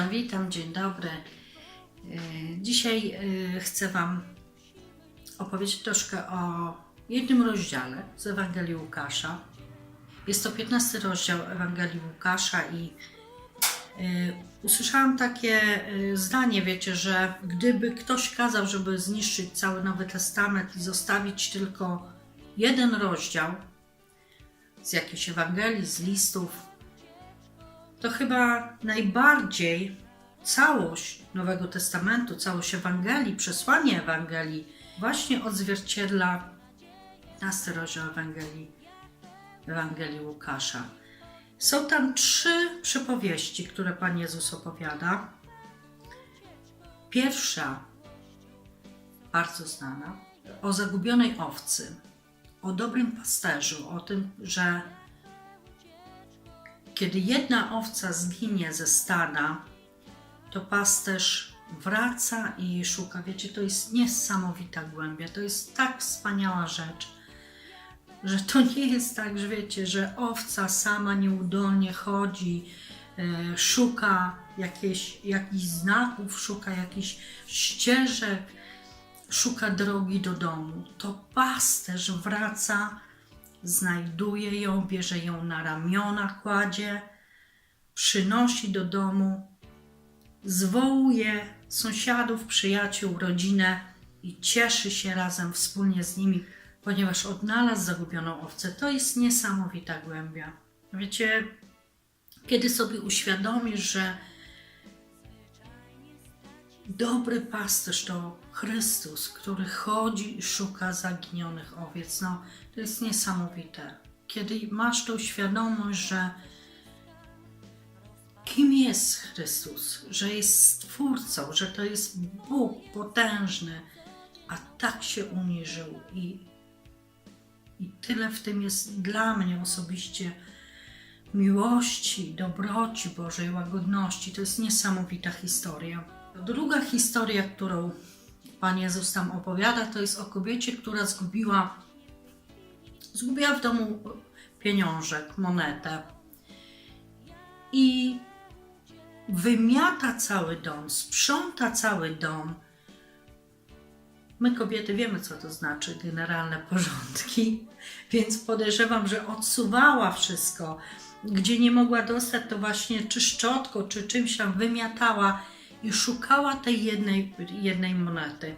Witam, witam, dzień dobry. E, Dzisiaj e, chcę Wam opowiedzieć troszkę o jednym rozdziale z Ewangelii Łukasza. Jest to 15 rozdział Ewangelii Łukasza i e, usłyszałam takie zdanie, wiecie, że gdyby ktoś kazał, żeby zniszczyć cały Nowy Testament i zostawić tylko jeden rozdział z jakiejś Ewangelii, z listów, to chyba najbardziej całość Nowego Testamentu, całość Ewangelii, przesłanie Ewangelii właśnie odzwierciedla 15 rozdział Ewangelii, Ewangelii Łukasza. Są tam trzy przypowieści, które Pan Jezus opowiada. Pierwsza, bardzo znana, o zagubionej owcy, o dobrym pasterzu, o tym, że kiedy jedna owca zginie ze stada, to pasterz wraca i jej szuka. Wiecie, to jest niesamowita głębia. To jest tak wspaniała rzecz, że to nie jest tak, że wiecie, że owca sama nieudolnie chodzi, e, szuka jakieś, jakichś znaków, szuka jakichś ścieżek, szuka drogi do domu. To pasterz wraca znajduje ją, bierze ją na ramiona, kładzie, przynosi do domu, zwołuje sąsiadów, przyjaciół, rodzinę i cieszy się razem wspólnie z nimi, ponieważ odnalazł zagubioną owcę. To jest niesamowita głębia. Wiecie, kiedy sobie uświadomisz, że dobry pasterz to Chrystus, który chodzi i szuka zaginionych owiec. No, to jest niesamowite. Kiedy masz tą świadomość, że kim jest Chrystus, że jest Stwórcą, że to jest Bóg potężny, a tak się uniżył i, i tyle w tym jest dla mnie osobiście miłości, dobroci Bożej, łagodności. To jest niesamowita historia. Druga historia, którą Pan Jezus tam opowiada, to jest o kobiecie, która zgubiła, zgubiła w domu pieniążek, monetę i wymiata cały dom, sprząta cały dom. My kobiety wiemy, co to znaczy generalne porządki, więc podejrzewam, że odsuwała wszystko. Gdzie nie mogła dostać, to właśnie czy szczotką, czy czymś tam wymiatała i szukała tej jednej, jednej monety.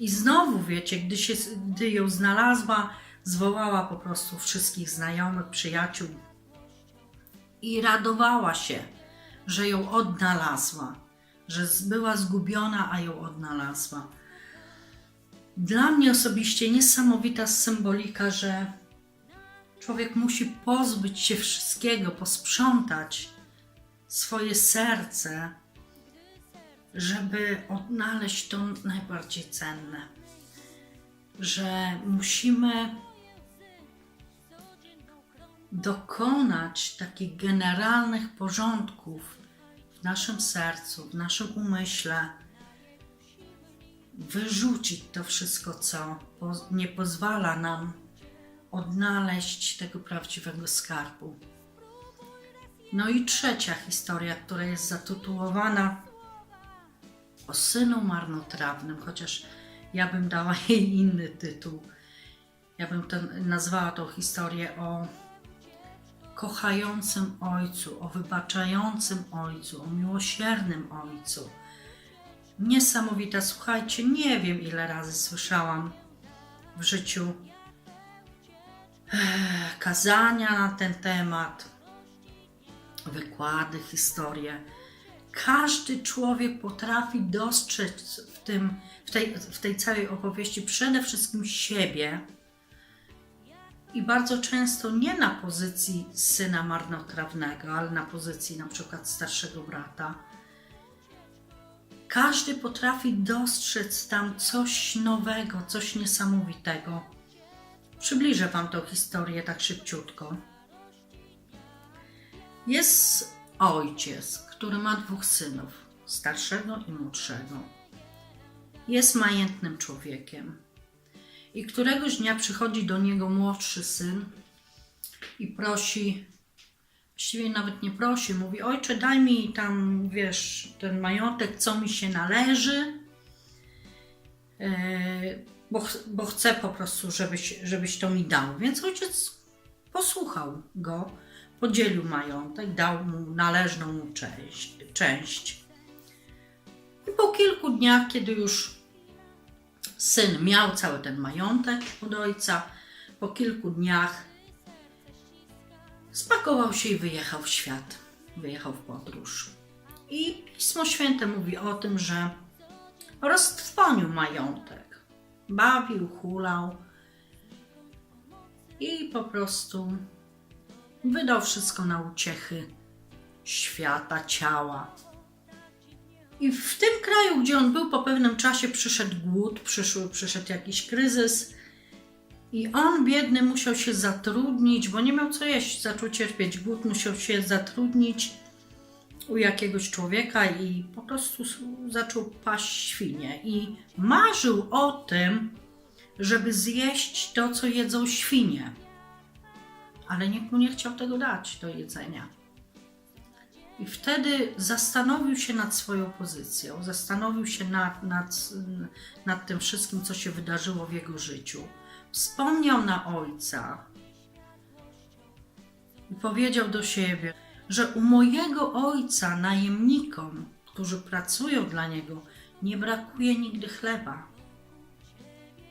I znowu, wiecie, gdy, się, gdy ją znalazła, zwołała po prostu wszystkich znajomych, przyjaciół i radowała się, że ją odnalazła, że była zgubiona, a ją odnalazła. Dla mnie osobiście niesamowita symbolika, że człowiek musi pozbyć się wszystkiego, posprzątać swoje serce, żeby odnaleźć to najbardziej cenne. Że musimy dokonać takich generalnych porządków w naszym sercu, w naszym umyśle, wyrzucić to wszystko, co nie pozwala nam odnaleźć tego prawdziwego skarbu. No i trzecia historia, która jest zatytułowana o synu marnotrawnym, chociaż ja bym dała jej inny tytuł. Ja bym to, nazwała tą historię o kochającym ojcu, o wybaczającym ojcu, o miłosiernym ojcu. Niesamowita, słuchajcie, nie wiem ile razy słyszałam w życiu eh, kazania na ten temat, wykłady, historie każdy człowiek potrafi dostrzec w, tym, w, tej, w tej całej opowieści przede wszystkim siebie i bardzo często nie na pozycji syna marnotrawnego, ale na pozycji na przykład starszego brata. Każdy potrafi dostrzec tam coś nowego, coś niesamowitego. Przybliżę Wam tą historię tak szybciutko. Jest ojciec, który ma dwóch synów, starszego i młodszego. Jest majętnym człowiekiem. I któregoś dnia przychodzi do niego młodszy syn i prosi właściwie nawet nie prosi, mówi: Ojcze, daj mi tam, wiesz, ten majątek, co mi się należy, e, bo, bo chcę po prostu, żebyś, żebyś to mi dał. Więc ojciec posłuchał go, podzielił majątek, dał mu należną mu część. część. I po kilku dniach, kiedy już syn miał cały ten majątek od ojca, po kilku dniach spakował się i wyjechał w świat, wyjechał w podróż. I Pismo Święte mówi o tym, że roztrwonił majątek, bawił, hulał i po prostu wydał wszystko na uciechy świata, ciała. I w tym kraju, gdzie on był, po pewnym czasie przyszedł głód, przyszły, przyszedł jakiś kryzys. I on, biedny, musiał się zatrudnić, bo nie miał co jeść, zaczął cierpieć głód, musiał się zatrudnić u jakiegoś człowieka i po prostu zaczął paść świnie. I marzył o tym, żeby zjeść to, co jedzą świnie. Ale nikt mu nie chciał tego dać do jedzenia. I wtedy zastanowił się nad swoją pozycją, zastanowił się nad, nad, nad tym wszystkim, co się wydarzyło w jego życiu. Wspomniał na ojca i powiedział do siebie, że u mojego ojca najemnikom, którzy pracują dla niego, nie brakuje nigdy chleba.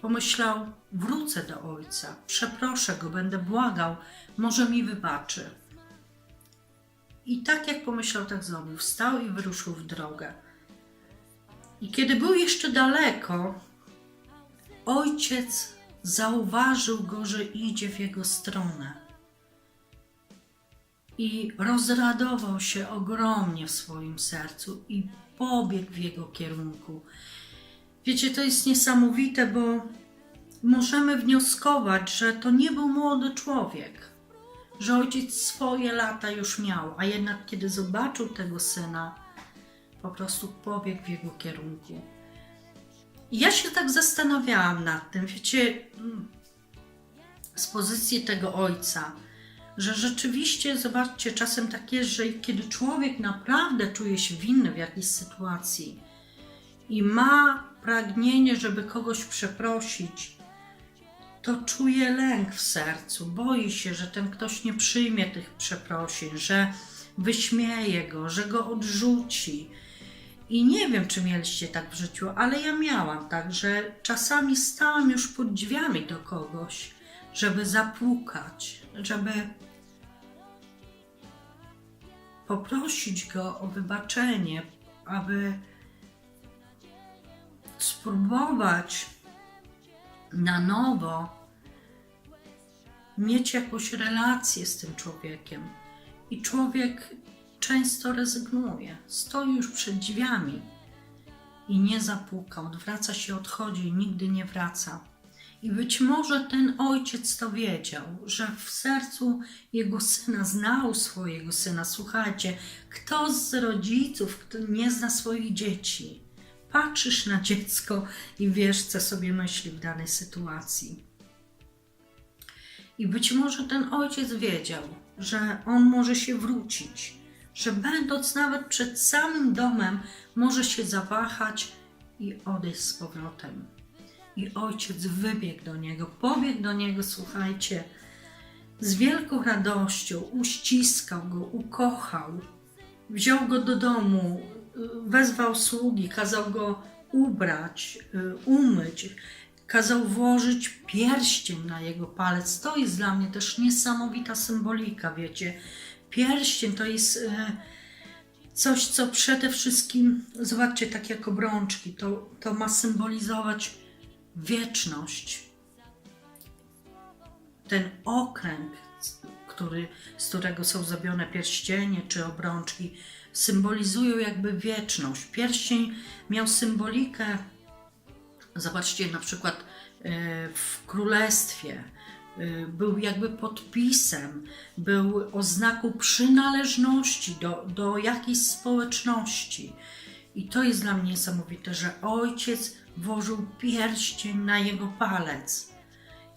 Pomyślał, wrócę do ojca, przeproszę go, będę błagał, może mi wybaczy. I tak jak pomyślał, tak zrobił. Wstał i wyruszył w drogę. I kiedy był jeszcze daleko, ojciec zauważył go, że idzie w jego stronę. I rozradował się ogromnie w swoim sercu i pobiegł w jego kierunku. Wiecie, to jest niesamowite, bo możemy wnioskować, że to nie był młody człowiek że ojciec swoje lata już miał, a jednak kiedy zobaczył tego syna, po prostu pobiegł w jego kierunku. I ja się tak zastanawiałam nad tym, wiecie, mm, z pozycji tego ojca, że rzeczywiście, zobaczcie, czasem tak jest, że kiedy człowiek naprawdę czuje się winny w jakiejś sytuacji i ma pragnienie, żeby kogoś przeprosić, to czuje lęk w sercu, boi się, że ten ktoś nie przyjmie tych przeprosin, że wyśmieje go, że go odrzuci. I nie wiem, czy mieliście tak w życiu, ale ja miałam tak, że czasami stałam już pod drzwiami do kogoś, żeby zapukać, żeby poprosić go o wybaczenie, aby spróbować na nowo mieć jakąś relację z tym człowiekiem. I człowiek często rezygnuje, stoi już przed drzwiami i nie zapuka, odwraca się, odchodzi i nigdy nie wraca. I być może ten ojciec to wiedział, że w sercu jego syna znał swojego syna. Słuchajcie, kto z rodziców kto nie zna swoich dzieci? Patrzysz na dziecko i wiesz, co sobie myśli w danej sytuacji. I być może ten ojciec wiedział, że on może się wrócić, że będąc nawet przed samym domem, może się zawahać i odejść z powrotem. I ojciec wybiegł do niego, pobiegł do niego, słuchajcie, z wielką radością, uściskał go, ukochał, wziął go do domu, wezwał sługi, kazał go ubrać, y, umyć, kazał włożyć pierścień na jego palec. To jest dla mnie też niesamowita symbolika, wiecie. Pierścień to jest y, coś, co przede wszystkim, zobaczcie, tak jak obrączki, to, to ma symbolizować wieczność. Ten okręg, który, z którego są zrobione pierścienie czy obrączki, symbolizują jakby wieczność. Pierścień miał symbolikę, zobaczcie, na przykład e, w królestwie e, był jakby podpisem, był oznaką przynależności do, do jakiejś społeczności. I to jest dla mnie niesamowite, że ojciec włożył pierścień na jego palec.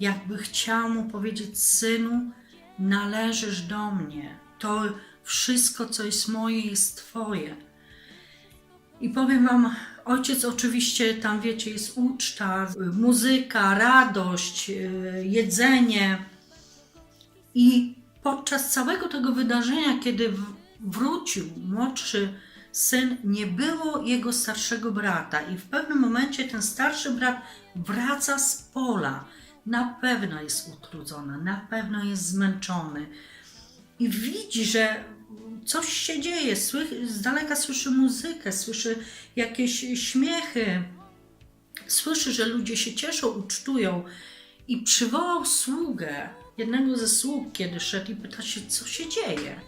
Jakby chciał mu powiedzieć, synu, należysz do mnie. To wszystko, co jest moje, jest Twoje. I powiem Wam, ojciec oczywiście tam, wiecie, jest uczta, muzyka, radość, y, jedzenie. I podczas całego tego wydarzenia, kiedy wrócił młodszy syn, nie było jego starszego brata. I w pewnym momencie ten starszy brat wraca z pola. Na pewno jest utrudzony, na pewno jest zmęczony. I widzi, że coś się dzieje. Z daleka słyszy muzykę, słyszy jakieś śmiechy, słyszy, że ludzie się cieszą, ucztują. I przywołał sługę, jednego ze sług, kiedy szedł i pyta się, co się dzieje.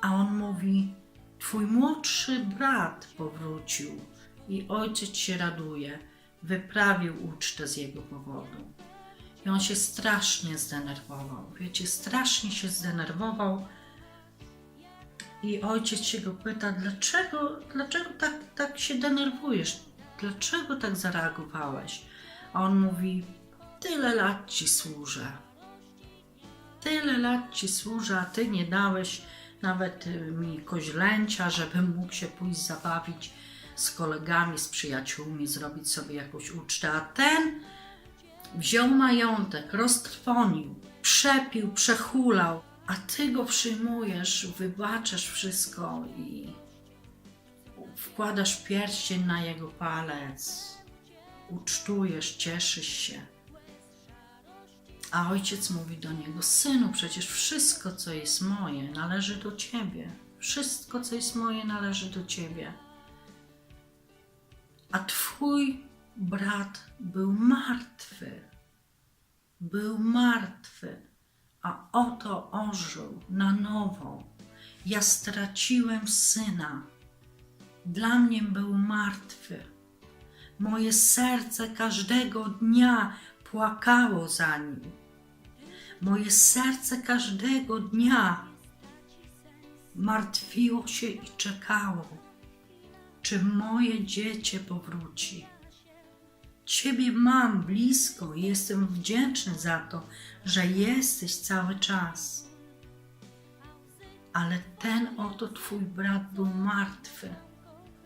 A on mówi, twój młodszy brat powrócił i ojciec się raduje, wyprawił ucztę z jego powodu. I on się strasznie zdenerwował. Wiecie, strasznie się zdenerwował. I ojciec się go pyta, dlaczego, dlaczego tak, tak się denerwujesz? Dlaczego tak zareagowałeś? A on mówi, tyle lat ci służę. Tyle lat ci służę, a ty nie dałeś nawet y, mi koźlęcia, żebym mógł się pójść zabawić z kolegami, z przyjaciółmi, zrobić sobie jakąś ucztę. A ten wziął majątek, roztrwonił, przepił, przechulał, a ty go przyjmujesz, wybaczasz wszystko i wkładasz pierścień na jego palec, ucztujesz, cieszysz się. A ojciec mówi do niego: Synu, przecież wszystko, co jest moje, należy do ciebie. Wszystko, co jest moje, należy do ciebie. A twój brat był martwy. Był martwy, a oto ożył na nowo. Ja straciłem syna. Dla mnie był martwy. Moje serce każdego dnia płakało za nim. Moje serce każdego dnia martwiło się i czekało, czy moje dziecię powróci. Ciebie mam blisko i jestem wdzięczny za to, że jesteś cały czas. Ale ten oto twój brat był martwy.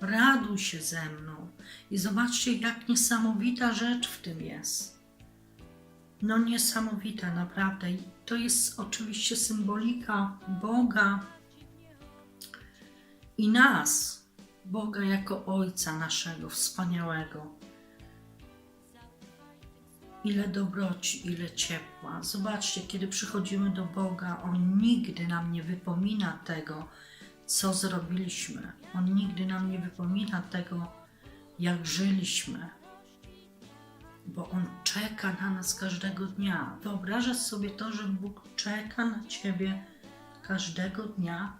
Raduj się ze mną i zobaczcie, jak niesamowita rzecz w tym jest. No niesamowita, naprawdę. I to jest oczywiście symbolika Boga i nas, Boga jako Ojca naszego wspaniałego. Ile dobroci, ile ciepła. Zobaczcie, kiedy przychodzimy do Boga, On nigdy nam nie wypomina tego, co zrobiliśmy. On nigdy nam nie wypomina tego, jak żyliśmy, bo On czeka na nas każdego dnia. Wyobrażasz sobie to, że Bóg czeka na Ciebie każdego dnia?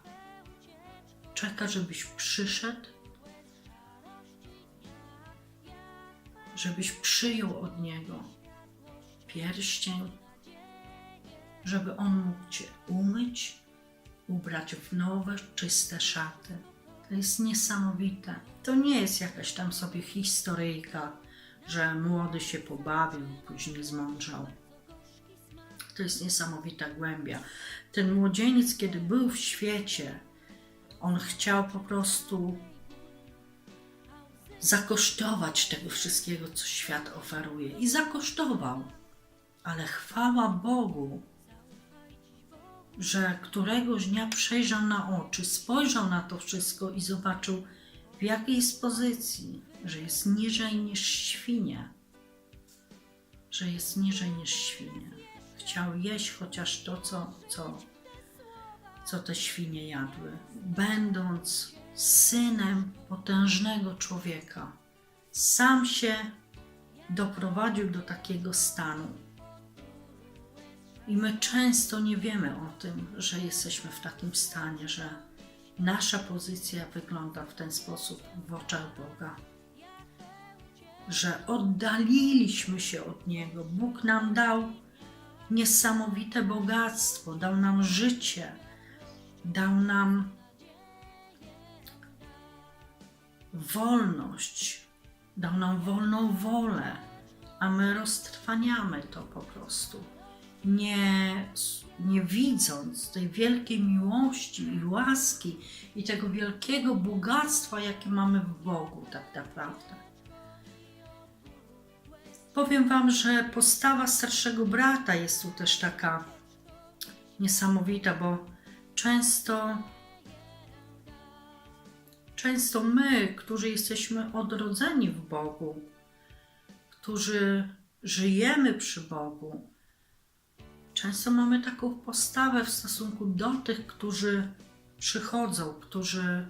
Czeka, żebyś przyszedł, żebyś przyjął od Niego pierścień, żeby On mógł Cię umyć, ubrać w nowe, czyste szaty. To jest niesamowite. To nie jest jakaś tam sobie historyjka, że młody się pobawił, później zmądrzał. To jest niesamowita głębia. Ten młodzieniec, kiedy był w świecie, on chciał po prostu zakosztować tego wszystkiego, co świat oferuje. I zakosztował. Ale chwała Bogu, że któregoś dnia przejrzał na oczy, spojrzał na to wszystko i zobaczył, w jakiej jest pozycji, że jest niżej niż świnie. Że jest niżej niż świnie. Chciał jeść chociaż to, co, co, co te świnie jadły. Będąc synem potężnego człowieka, sam się doprowadził do takiego stanu. I my często nie wiemy o tym, że jesteśmy w takim stanie, że nasza pozycja wygląda w ten sposób w oczach Boga. Że oddaliliśmy się od Niego. Bóg nam dał niesamowite bogactwo, dał nam życie, dał nam wolność, dał nam wolną wolę, a my roztrwaniamy to po prostu nie, nie widząc tej wielkiej miłości i łaski i tego wielkiego bogactwa, jakie mamy w Bogu, tak naprawdę. Powiem Wam, że postawa starszego brata jest tu też taka niesamowita, bo często, często my, którzy jesteśmy odrodzeni w Bogu, którzy żyjemy przy Bogu, często mamy taką postawę w stosunku do tych, którzy przychodzą, którzy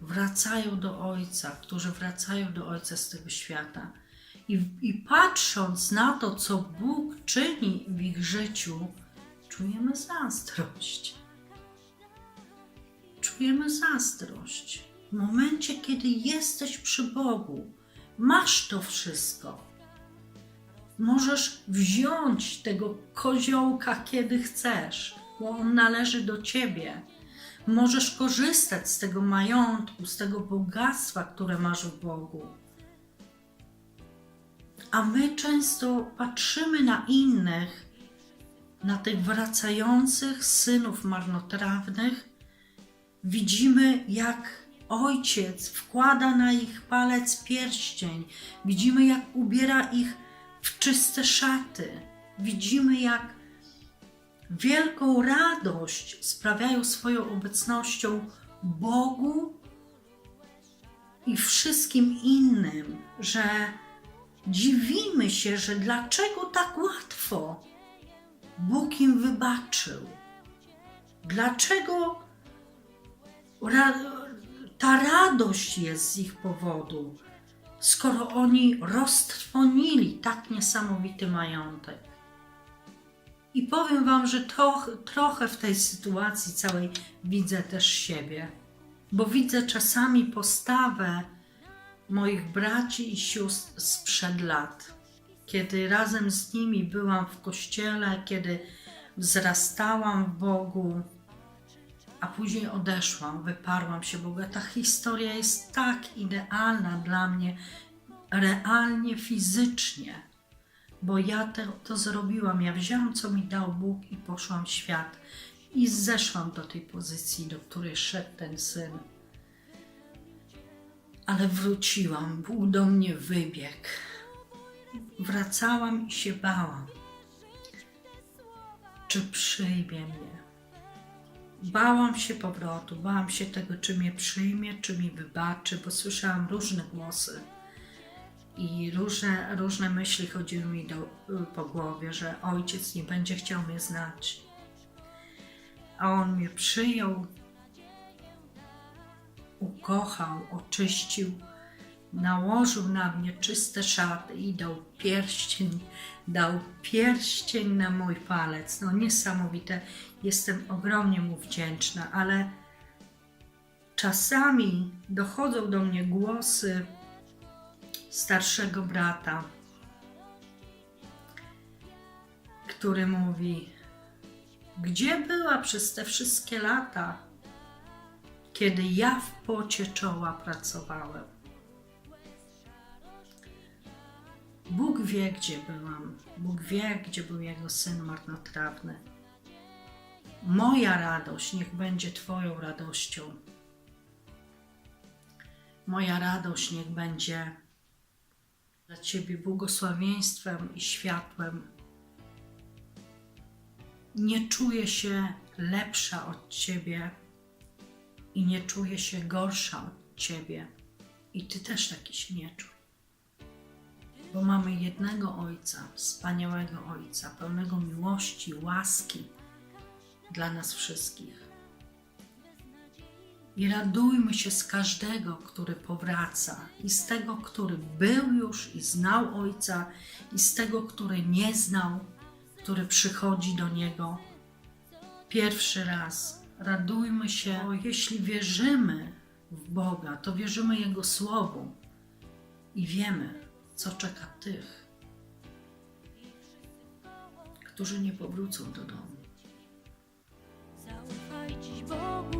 wracają do Ojca, którzy wracają do Ojca z tego świata. I, I patrząc na to, co Bóg czyni w ich życiu, czujemy zazdrość. Czujemy zazdrość. W momencie, kiedy jesteś przy Bogu, masz to wszystko. Możesz wziąć tego koziołka, kiedy chcesz, bo on należy do ciebie. Możesz korzystać z tego majątku, z tego bogactwa, które masz w Bogu. A my często patrzymy na innych, na tych wracających synów marnotrawnych, widzimy, jak ojciec wkłada na ich palec pierścień, widzimy, jak ubiera ich w czyste szaty, widzimy, jak wielką radość sprawiają swoją obecnością Bogu i wszystkim innym, że dziwimy się, że dlaczego tak łatwo Bóg im wybaczył. Dlaczego ra- ta radość jest z ich powodu, skoro oni roztrwonili tak niesamowity majątek? I powiem Wam, że to, trochę w tej sytuacji całej widzę też siebie, bo widzę czasami postawę moich braci i sióstr sprzed lat, kiedy razem z nimi byłam w kościele, kiedy wzrastałam w Bogu, a później odeszłam, wyparłam się Boga. Ta historia jest tak idealna dla mnie, realnie, fizycznie, bo ja to zrobiłam. Ja wzięłam, co mi dał Bóg i poszłam w świat. I zeszłam do tej pozycji, do której szedł ten syn. Ale wróciłam, Bóg do mnie wybiegł. Wracałam i się bałam. Czy przyjmie mnie? Bałam się powrotu, bałam się tego, czy mnie przyjmie, czy mi wybaczy, bo słyszałam różne głosy i różne, różne myśli chodziły mi do, po głowie, że ojciec nie będzie chciał mnie znać. A on mnie przyjął, ukochał, oczyścił, nałożył na mnie czyste szaty i dał pierścień, dał pierścień na mój palec. No niesamowite, jestem ogromnie mu wdzięczna, ale czasami dochodzą do mnie głosy starszego brata, który mówi: Gdzie była przez te wszystkie lata, kiedy ja w pocie czoła pracowałem? Bóg wie, gdzie byłam. Bóg wie, gdzie był jego syn marnotrawny. Moja radość niech będzie Twoją radością. Moja radość niech będzie dla Ciebie błogosławieństwem i światłem. Nie czuję się lepsza od Ciebie i nie czuję się gorsza od Ciebie. I Ty też taki się nie czuj. Bo mamy jednego Ojca, wspaniałego Ojca, pełnego miłości, łaski dla nas wszystkich. I radujmy się z każdego, który powraca, i z tego, który był już i znał Ojca, i z tego, który nie znał, który przychodzi do Niego pierwszy raz. Radujmy się, bo jeśli wierzymy w Boga, to wierzymy Jego Słowu i wiemy, co czeka tych, którzy nie powrócą do domu. Zaufaj dziś Bogu.